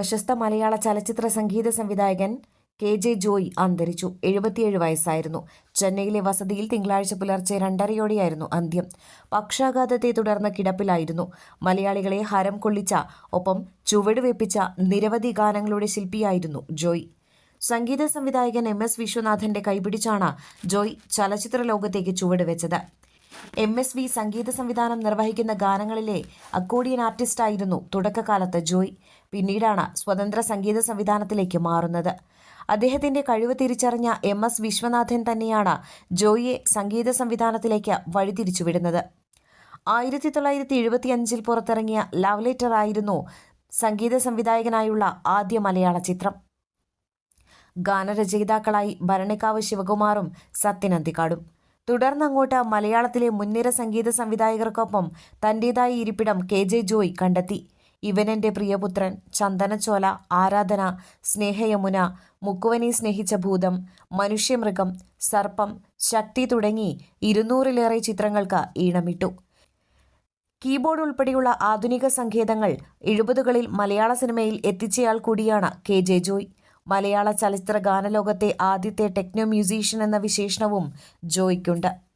പ്രശസ്ത മലയാള ചലച്ചിത്ര സംഗീത സംവിധായകൻ കെ ജെ ജോയ് അന്തരിച്ചു. എഴുപത്തിയേഴ് വയസ്സായിരുന്നു. ചെന്നൈയിലെ വസതിയിൽ തിങ്കളാഴ്ച പുലർച്ചെ രണ്ടരയോടെയായിരുന്നു അന്ത്യം. പക്ഷാഘാതത്തെ തുടർന്ന് കിടപ്പിലായിരുന്നു. മലയാളികളെ ഹരം കൊള്ളിച്ച ഒപ്പം ചുവടുവെപ്പിച്ച നിരവധി ഗാനങ്ങളുടെ ശില്പിയായിരുന്നു ജോയ്. സംഗീത സംവിധായകൻ എം എസ് വിശ്വനാഥന്റെ കൈപിടിച്ചാണ് ജോയ് ചലച്ചിത്ര ലോകത്തേക്ക് ചുവടുവെച്ചത് എം എസ് വി സംഗീത സംവിധാനം നിർവഹിക്കുന്ന ഗാനങ്ങളിലെ അക്കോഡിയൻ ആർട്ടിസ്റ്റായിരുന്നു തുടക്കകാലത്ത് ജോയ്. പിന്നീടാണ് സ്വതന്ത്ര സംഗീത സംവിധാനത്തിലേക്ക് മാറുന്നത്. അദ്ദേഹത്തിന്റെ കഴിവ് തിരിച്ചറിഞ്ഞ എം എസ് വിശ്വനാഥൻ തന്നെയാണ് ജോയിയെ സംഗീത സംവിധാനത്തിലേക്ക് വഴിതിരിച്ചുവിടുന്നത്. ആയിരത്തി തൊള്ളായിരത്തി എഴുപത്തിയഞ്ചിൽ പുറത്തിറങ്ങിയ ലവ് ലെറ്റർ ആയിരുന്നു സംഗീത സംവിധായകനായുള്ള ആദ്യ മലയാള ചിത്രം. ഗാനരചയിതാക്കളായി ഭരണിക്കാവ് ശിവകുമാറും സത്യനന്തിക്കാടും തുടർന്നങ്ങോട്ട് മലയാളത്തിലെ മുൻനിര സംഗീത സംവിധായകർക്കൊപ്പം തന്റേതായ ഇരിപ്പിടം കെ ജെ ജോയ് കണ്ടെത്തി. ഇവനെന്റെ പ്രിയപുത്രൻ ചന്ദനച്ചോല ആരാധന സ്നേഹയമുന മുക്കുവനെ സ്നേഹിച്ച ഭൂതം മനുഷ്യമൃഗം സർപ്പം ശക്തി തുടങ്ങി ഇരുന്നൂറിലേറെ ചിത്രങ്ങൾക്ക് ഈണമിട്ടു. കീബോർഡ് ഉൾപ്പെടെയുള്ള ആധുനിക സങ്കേതങ്ങൾ എഴുപതുകളിൽ മലയാള സിനിമയിൽ എത്തിച്ചയാൾ കൂടിയാണ് കെ ജെ ജോയ്. മലയാള ചലച്ചിത്ര ഗാനലോകത്തെ ആദ്യത്തെ ടെക്നോ മ്യൂസീഷ്യൻ എന്ന വിശേഷണവും ജോയ്ക്കുണ്ട്.